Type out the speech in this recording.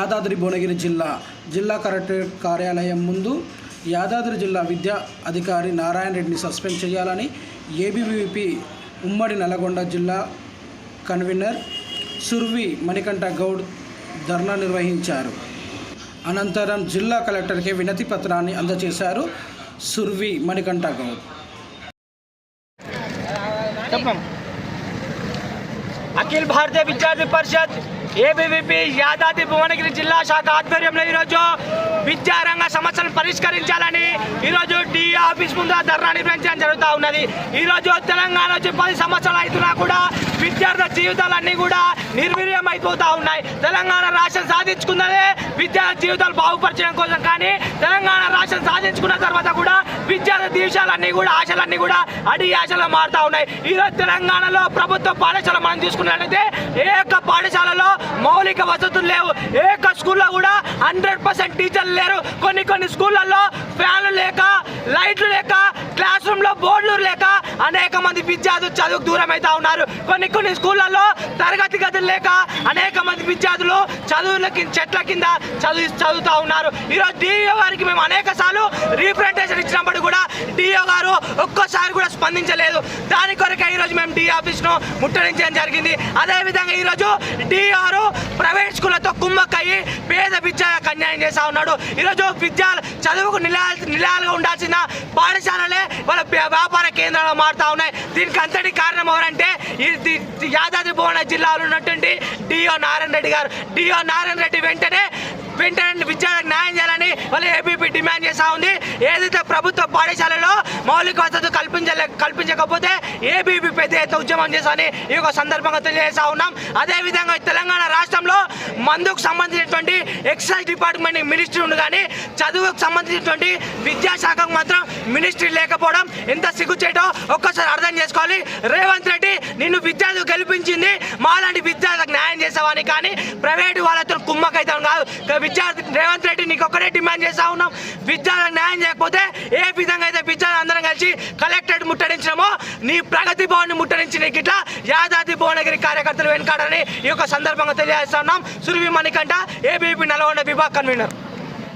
యాదాద్రి భువనగిరి జిల్లా జిల్లా కలెక్టరేట్ కార్యాలయం ముందు యాదాద్రి జిల్లా విద్యా అధికారి నారాయణ రెడ్డిని సస్పెండ్ చేయాలని ఏబీవీపీ ఉమ్మడి నల్గొండ జిల్లా కన్వీనర్ సుర్వి మణికంఠ గౌడ్ ధర్నా నిర్వహించారు. అనంతరం జిల్లా కలెక్టర్కి వినతి పత్రాన్ని అందజేశారు సుర్వి మణికంఠ గౌడ్. అఖిల్ భారతీయ విద్యార్థి పరిషత్ ఏబీవీపీ యాదాద్రి భువనగిరి జిల్లా శాఖ ఆధ్వర్యంలో ఈరోజు విద్యారంగ సమస్యలను పరిష్కరించాలని ఈరోజు డి ఆఫీస్ ముందు ధర్నా నిర్వహించడం జరుగుతూ ఉన్నది. ఈరోజు తెలంగాణ వచ్చి పది సంవత్సరాలు అవుతున్నా కూడా విద్యార్థుల జీవితాలన్నీ కూడా నిర్వీర్యం అయిపోతూ ఉన్నాయి. తెలంగాణ రాష్ట్రం సాధించుకున్నదే విద్యార్థి జీవితాలు బాగుపరచడం కోసం కానీ తెలంగాణ రాష్ట్రం సాధించుకున్న తర్వాత కూడా విద్యార్థి దీక్షలన్నీ కూడా ఆశలన్నీ కూడా అడి ఆశలు మారుతూ ఉన్నాయి. ఈరోజు తెలంగాణలో ప్రభుత్వ పాఠశాల మనం చూసుకున్నట్లయితే ఏ యొక్క పాఠశాలలో మౌలిక వసతులు లేవు. ఏ యొక్క స్కూల్లో కూడా హండ్రెడ్ పర్సెంట్ టీచర్లు లేరు కొన్ని కొన్ని స్కూళ్ళల్లో ఫ్యాన్లు లేక లైట్లు లేక క్లాస్ రూమ్లో బోర్డులు లేక అనేక మంది విద్యార్థులు చదువుకు దూరం అవుతా ఉన్నారు. కొన్ని కొన్ని స్కూళ్ళల్లో తరగతి గదులు లేక అనేక మంది విద్యార్థులు చదువుల చెట్ల కింద చదువు చదువుతూ ఉన్నారు. ఈరోజు డిఓ గారికి మేము అనేక సార్లు రీప్రజెంటేషన్ ఇచ్చినప్పుడు కూడా డిఓ గారు ఒక్కోసారి కూడా స్పందించలేదు. దాని కొరకే ఈరోజు మేము డి ఆఫీస్ను ముట్టడించడం జరిగింది. అదేవిధంగా ఈరోజు డిఆర్ ప్రైవేట్ స్కూళ్ళతో కుమ్మక్కయ్యి పేద విద్యాలకు అన్యాయం చేస్తా ఉన్నాడు. ఈరోజు విద్య చదువుకు నిలయాలు నిలయాలుగా ఉండాల్సిన పాఠశాలలే వాళ్ళ వ్యాపార కేంద్రాలు మారుతా ఉన్నాయి. దీనికి అంతటి కారణం ఎవరంటే యాదాద్రి భువన జిల్లాలో ఉన్నటువంటి డిఓ నారాయణ రెడ్డి గారు. డిఓ నారాయణ రెడ్డి వెంటనే వెంటనే విద్యార్థులకు న్యాయం చేయాలని వాళ్ళ ఏబీపీ డిమాండ్ చేస్తూ ఉంది. ఏదైతే ప్రభుత్వ పాఠశాలలో మౌలిక వసతులు కల్పించలే కల్పించకపోతే ఏబీపీ పెద్ద ఎత్తున ఉద్యమం చేస్తామని ఈ యొక్క సందర్భంగా తెలియజేస్తా ఉన్నాం. అదేవిధంగా తెలంగాణ మందుకు సంబంధించినటువంటి ఎక్సైజ్ డిపార్ట్మెంట్ మినిస్ట్రీ ఉంది కానీ చదువుకు సంబంధించినటువంటి విద్యాశాఖకు మాత్రం మినిస్ట్రీ లేకపోవడం ఎంత సిగ్గుచేటో ఒక్కసారి అర్థం చేసుకోవాలి. రేవంత్ రెడ్డి నిన్ను విద్యార్థులు గెలిపించింది మాలాంటి విద్యార్థులకు న్యాయం చేసావని కానీ ప్రైవేటు వాళ్ళతో కుమ్మకైతాం కాదు. విద్యార్థి రేవంత్ రెడ్డి నీకు ఒక్కడే డిమాండ్ చేస్తా ఉన్నాం. విద్యార్థులకు న్యాయం చేయకపోతే ఏ విధంగా అయితే విద్యార్థులు అందరం కలిసి కలెక్టరేట్ ముట్టడించినామో నీ ప్రగతి భవన్ ముట్టడించిన గిట్ల యాదాద్రి భవన్ కార్యకర్తలు వెనుకాడని ఈ యొక్క సందర్భంగా తెలియజేస్తున్నాం సురభి మణికంఠ ఏబీపీ నల్గొండ విభాగ్ కన్వీనర్.